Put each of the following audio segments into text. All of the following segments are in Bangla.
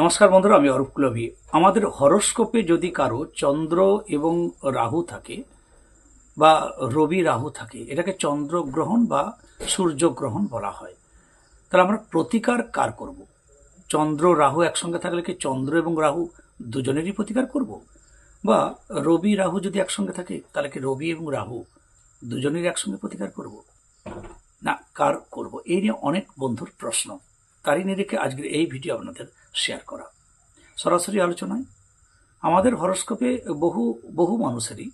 নমস্কার বন্ধুরা, আমি অরূপ কুলভি। আমাদের হরস্কোপে যদি কারও চন্দ্র এবং রাহু থাকে বা রবি রাহু থাকে, এটাকে চন্দ্রগ্রহণ বা সূর্যগ্রহণ বলা হয়, তাহলে আমরা প্রতিকার কার করব? চন্দ্র, রাহু একসঙ্গে থাকলে কি চন্দ্র এবং রাহু দুজনেরই প্রতিকার করব? বা রবি, রাহু যদি একসঙ্গে থাকে, তাহলে কি রবি এবং রাহু দুজনের একসঙ্গে প্রতিকার করব? না, কার করব? এই নিয়ে অনেক বন্ধুর প্রশ্ন। তারই নিরিখে আজকের এই ভিডিও আপনাদের শেয়ার করা। সরাসরি আলোচনায়, আমাদের হরস্কোপে বহু বহু মানুষেরই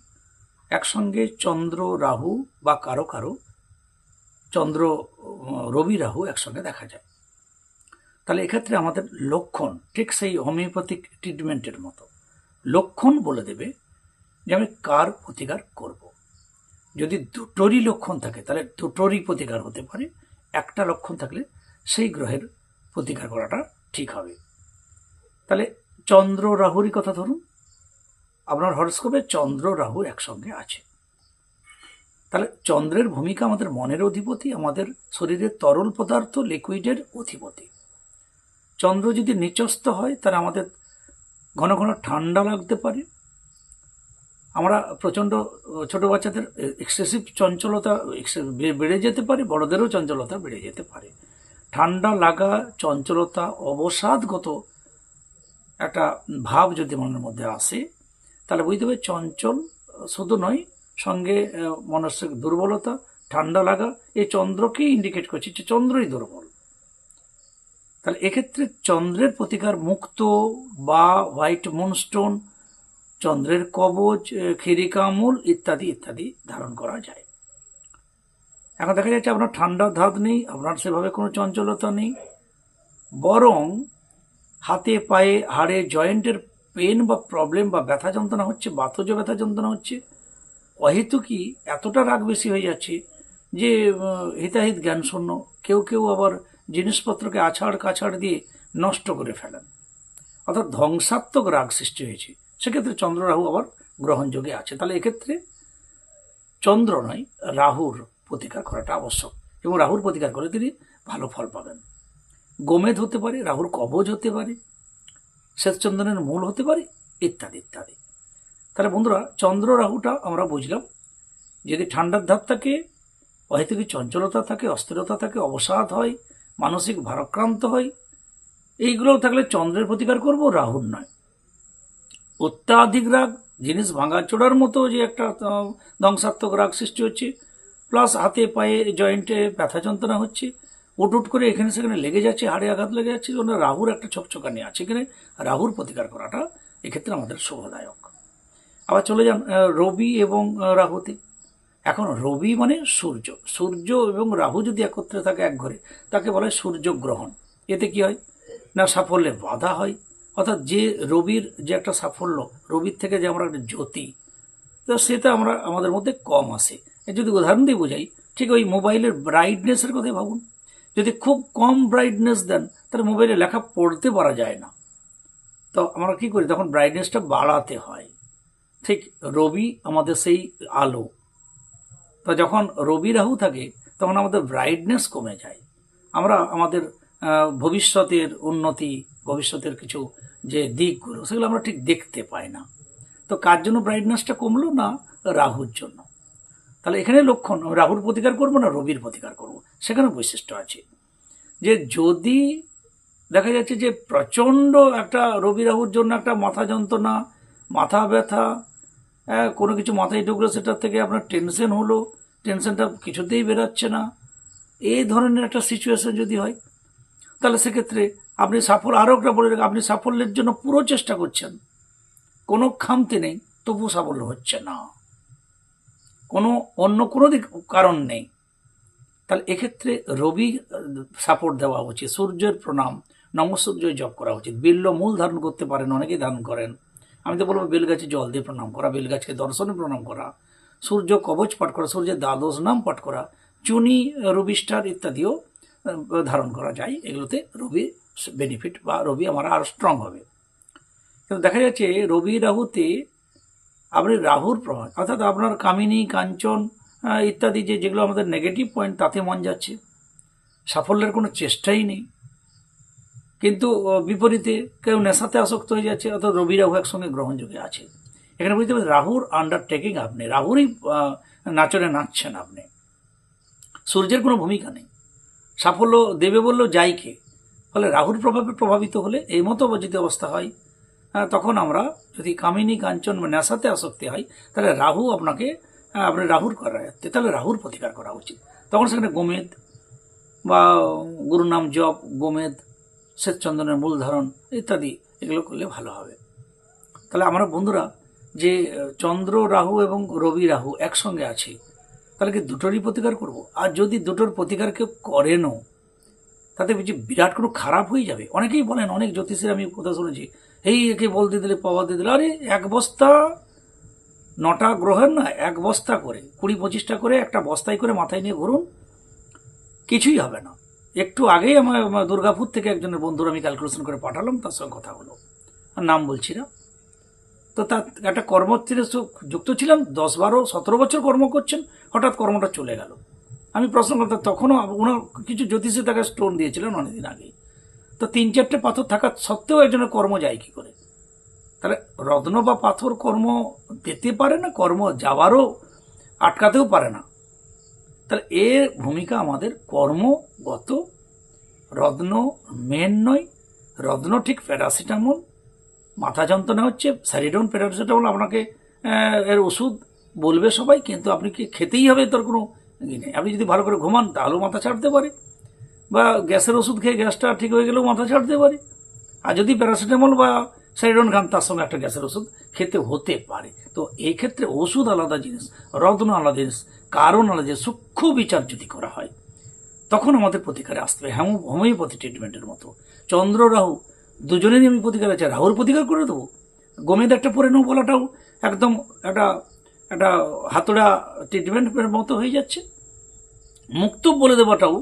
একসঙ্গে চন্দ্র রাহু বা কারও কারও চন্দ্র, রবি রাহু একসঙ্গে দেখা যায়। তাহলে এক্ষেত্রে আমাদের লক্ষণ ঠিক সেই হোমিওপ্যাথিক ট্রিটমেন্টের মতো লক্ষণ বলে দেবে যে আমি কার প্রতিকার করব। যদি দুটোরই লক্ষণ থাকে, তাহলে দুটোরই প্রতিকার হতে পারে। একটা লক্ষণ থাকলে সেই গ্রহের প্রতিকার করাটা ঠিক হবে। তাহলে চন্দ্র রাহুরই কথা ধরুন। আপনার হরস্কোপে চন্দ্র রাহু একসঙ্গে আছে। তাহলে চন্দ্রের ভূমিকা আমাদের মনের অধিপতি, আমাদের শরীরের তরল পদার্থ, লিকুইডের অধিপতি। চন্দ্র যদি নিচস্ত হয়, তাহলে আমাদের ঘন ঘন ঠান্ডা লাগতে পারে। আমরা প্রচণ্ড ছোট বাচ্চাদের এক্সেসিভ চঞ্চলতা বেড়ে যেতে পারে, বড়দেরও চঞ্চলতা বেড়ে যেতে পারে। ঠান্ডা লাগা, চঞ্চলতা, অবসাদগত একটা ভাব যদি মনের মধ্যে আসে, তাহলে বুঝতে হবে চঞ্চল শুধু নয়, সঙ্গে মানসিক দুর্বলতা, ঠান্ডা লাগা, এই চন্দ্রকেই ইন্ডিকেট করছে যে চন্দ্রই দুর্বল। তাহলে এক্ষেত্রে চন্দ্রের প্রতিকার মুক্ত বা হোয়াইট মুনস্টোন চন্দ্রের কবচ ক্ষিরিকামূল ইত্যাদি ইত্যাদি ধারণ করা যায়। এখন দেখা যাচ্ছে আপনার ঠান্ডা ধাত নেই, আপনার সেভাবে কোনো চঞ্চলতা নেই। বরং হাতে পায়ে, হাড়ে জয়েন্টের পেন বা প্রবলেম বা ব্যথা যন্ত্রণা হচ্ছে বাতজ ব্যথা যন্ত্রণা হচ্ছে অহেতুকি এতটা রাগ বেশি হয়ে যাচ্ছে যে হিতাহিত জ্ঞান শূন্য কেউ কেউ আবার জিনিসপত্রকে আছাড় কাছাড় দিয়ে নষ্ট করে ফেলেন। অর্থাৎ ধ্বংসাত্মক রাগ সৃষ্টি হয়েছে। সেক্ষেত্রে চন্দ্র রাহু আবার গ্রহণযোগে আছে। তাহলে এক্ষেত্রে চন্দ্র নয়, রাহুর প্রতিকার করাটা আবশ্যক। এবং রাহুর প্রতিকার করে তিনি ভালো ফল পাবেন। গোমেদ হতে পারে রাহুর কবজ হতে পারে, শ্বেতচন্দনের মূল হতে পারে, ইত্যাদি ইত্যাদি। তাহলে বন্ধুরা, চন্দ্র রাহুটা আমরা বুঝলাম যদি ঠান্ডার ধাপ থাকে, অহেতুকি চঞ্চলতা থাকে, অস্থিরতা থাকে, অবসাদ হয়, মানসিক ভারাক্রান্ত হয়। এইগুলো থাকলে চন্দ্রের প্রতিকার করব, রাহুর নয়। অত্যাধিক রাগ, জিনিস ভাঙা চোড়ার মতো যে একটা ধ্বংসাত্মক রাগ সৃষ্টি হচ্ছে প্লাস হাতে পায়ে জয়েন্টে ব্যথা যন্ত্রণা হচ্ছে। উট করে এখানে সেখানে লেগে যাচ্ছে, হাড়ে আঘাত লেগে যাচ্ছে। জন্য রাহুর একটা ছকছকানি আছে এখানে। রাহুর প্রতিকার করাটা এক্ষেত্রে আমাদের শুভদায়ক আবার চলে যান রবি এবং রাহুতে। এখন রবি মানে সূর্য। সূর্য এবং রাহু যদি একত্রে থাকে এক ঘরে, তাকে বলা হয় সূর্যগ্রহণ এতে কি হয়? না, সাফল্যে বাধা হয়। অর্থাৎ যে রবির যে একটা সাফল্য, রবির থেকে যে আমরা একটা জ্যোতি, তো সেটা আমরা, আমাদের মধ্যে কম আসে। যদি উদাহরণ দিয়ে বোঝাই, ঠিক ওই মোবাইলের ব্রাইটনেসের কথাই ভাবুন। যদি খুব কম ব্রাইটনেস দেন, তাহলে মোবাইলে লেখা পড়তে পারা যায় না। তো আমরা কি করি? তখন ব্রাইটনেসটা বাড়াতে হয়। ঠিক রবি আমাদের সেই আলো। তো যখন রবি রাহু থাকে, তখন আমাদের ব্রাইটনেস কমে যায়। আমরা আমাদের ভবিষ্যতের উন্নতি, ভবিষ্যতের কিছু যে দিকগুলো, সেগুলো আমরা ঠিক দেখতে পাই না। তো কার জন্য ব্রাইটনেসটা কমলো? না, রাহুর জন্য। তাহলে এখানে লক্ষণ রাহুর প্রতিকার করব না রবির প্রতিকার করব? সেখানে বৈশিষ্ট্য আছে। যে যদি দেখা যাচ্ছে যে প্রচণ্ড একটা রবি রাহুর জন্য একটা মাথা যন্ত্রণা মাথা ব্যথা হ্যাঁ, কোনো কিছু মাথায় ঢুকলো সেটার থেকে আপনার টেনশন হলো টেনশনটা কিছুতেই বেরাচ্ছে না। এই ধরনের একটা সিচুয়েশন যদি হয় তাহলে সেক্ষেত্রে আপনি সাফল্য আরও একটা বলে রাখি, আপনি সাফল্যের জন্য পুরো চেষ্টা করছেন। কোনো খামতি নেই তবু সাফল্য হচ্ছে না। কোনো অন্য কোনো দিক কারণ নেই। তাহলে এক্ষেত্রে রবি সাপোর্ট দেওয়া উচিত। সূর্যের প্রণাম, নমসূর্য জপ করা উচিত। বিল্ল মূল ধারণ করতে পারেন, অনেকেই ধারণ করেন। আমি তো বলব বেলগাছে জল দিয়ে প্রণাম করা বেলগাছকে দর্শনে প্রণাম করা। সূর্য কবচ পাঠ করা, সূর্যের দ্বাদশ নাম পাঠ করা, চুনি, রবি স্টার ইত্যাদিও ধারণ করা যায়। এগুলোতে রবি বেনিফিট বা রবি আমার আরও স্ট্রং হবে। কিন্তু দেখা যাচ্ছে রবি রাহুতে আপনি রাহুর প্রভাব অর্থাৎ আপনার কামিনী কাঞ্চন ইত্যাদি যে যেগুলো আমাদের নেগেটিভ পয়েন্ট তাতে মন যাচ্ছে। সাফল্যের কোনো চেষ্টাই নেই। কিন্তু বিপরীতে কেউ নেশাতে আসক্ত হয়ে যাচ্ছে অর্থাৎ রবি রাহু একসঙ্গে গ্রহণযোগে আছে। এখানে বুঝতে পারছেন রাহুর আন্ডারটেকিং আপনি রাহুরই নাচনে নাচছেন আপনি। সূর্যের কোনো ভূমিকা নেই। সাফল্য দেবে বললেও যাই কে? ফলে রাহুর প্রভাবে প্রভাবিত হলে এই মতো যদি অবস্থা হ্যাঁ, তখন আমরা যদি কামিনী কাঞ্চন বা নেশাতে আসক্তি হয় তাহলে রাহু আপনাকে হ্যাঁ, আপনি রাহুর করা তাহলে রাহুর প্রতিকার করা উচিত। তখন সেখানে গোমেদ বা গুরু নাম জপ গোমেদ শ্বেতচন্দনের মূল ধারণ ইত্যাদি এগুলো করলে ভালো হবে। তাহলে আমরা বন্ধুরা যে চন্দ্র রাহু এবং রবি রাহু একসঙ্গে আছে তাহলে কি দুটোরই প্রতিকার করব? আর যদি দুটোর প্রতিকার কেউ করেনও তাতে বিরাট কোনো খারাপ হয়ে যাবে। অনেকেই বলেন অনেক জ্যোতিষের আমি কথা শুনেছি এই একে বলতে দিলে, পাওয়া দিয়ে দিলে, আরে এক বস্তা নটা গ্রহের না, এক বস্তা করে, কুড়ি পঁচিশটা করে একটা বস্তায় করে মাথায় নিয়ে ঘুরুন, কিছুই হবে না। একটু আগেই আমার দুর্গাপুর থেকে একজনের বন্ধুর আমি ক্যালকুলেশন করে পাঠালাম, তার সঙ্গে কথা হলো। আর নাম বলছি না। তো তার একটা কর্মত্রে যুক্ত ছিলাম, দশ বারো, সতেরো বছর কর্ম করছেন, হঠাৎ কর্মটা চলে গেল। আমি প্রশ্ন করতাম, তখনও ওনার কিছু জ্যোতিষে তাকে স্টোন দিয়েছিলেন অনেকদিন আগে তো তিন চারটে পাথর থাকা সত্ত্বেও একজনের কর্ম যায় কি করে? তাহলে রত্ন বা পাথর কর্ম দিতে পারে না, কর্ম যাওয়ারও আটকাতেও পারে না। তাহলে এর ভূমিকা আমাদের কর্মগত, রত্ন মেন নয়, রত্ন ঠিক প্যারাসিটামল, মাথা যন্ত্রণা হচ্ছে, স্যারিডন প্যারাসিটামল আপনাকে এর ওষুধ বলবে সবাই, কিন্তু আপনি কি খেতেই হবে তোর কোনো আপনি যদি ভালো করে ঘুমান, তাহলেও মাথা ছাড়তে পারে। বা গ্যাসের ওষুধ খেয়ে গ্যাসটা ঠিক হয়ে গেলেও মাথা ছাড়তে পারে। আর যদি প্যারাসিটামল বা স্যারিডন খান, তার সঙ্গে একটা গ্যাসের ওষুধ খেতে হতে পারে। তো এই ক্ষেত্রে ওষুধ আলাদা জিনিস, রত্ন আলাদা জিনিস, কারণ আলাদা জিনিস, সূক্ষ্ম বিচার যদি করা হয়, তখন আমাদের প্রতিকারে আসতে হবে হোমো হোমিওপ্যাথি ট্রিটমেন্টের মতো। চন্দ্র, রাহু, দুজনেরই আমি প্রতিকার আছে। রাহুর প্রতিকার করে দেবো। গোমেদ একটা পরে নেব বলাটাও একদম একটা একটা হাতুড়া ট্রিটমেন্টের মতো হয়ে যাচ্ছে। মুক্ত বলে দেওয়াটাও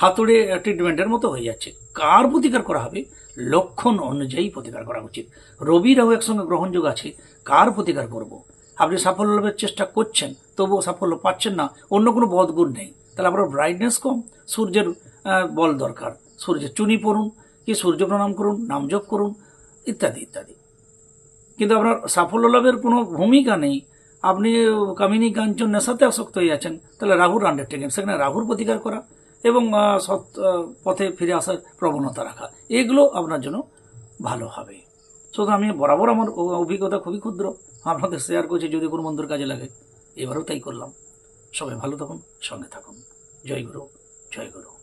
হাতুড়ে ট্রিটমেন্টের মতো হয়ে যাচ্ছে। কার প্রতিকার করা হবে? লক্ষণ অনুযায়ী প্রতিকার করা উচিত। রবি রাহু একসঙ্গে গ্রহণযোগ আছে, কার প্রতিকার করব। আপনি সাফল্য লাভের চেষ্টা করছেন, তবুও সাফল্য পাচ্ছেন না, অন্য কোনো বদগুণ নেই। তাহলে আপনার ব্রাইটনেস কম, সূর্যের বল দরকার। সূর্যের চুনি পড়ুন, কি সূর্য প্রণাম করুন, নাম জপ করুন, ইত্যাদি ইত্যাদি। কিন্তু আপনার সাফল্য লাভের কোনো ভূমিকা নেই। আপনি কামিনী কাঞ্চন নেশাতে আসক্ত হয়ে আছেন, তাহলে রাহুর আন্ডারটেকিং সেখানে রাহুর প্রতিকার করা এবং সৎ পথে ফিরে আসার প্রবণতা রাখা। এগুলো আপনার জন্য ভালো হবে। সুতরাং আমি বরাবর আমার অভিজ্ঞতা খুবই ক্ষুদ্র। আপনাদের শেয়ার করছি, যদি কোনো বন্ধুর কাজে লাগে। এবারও তাই করলাম। সবাই ভালো থাকুন, সঙ্গে থাকুন। জয় গুরু জয় গুরু।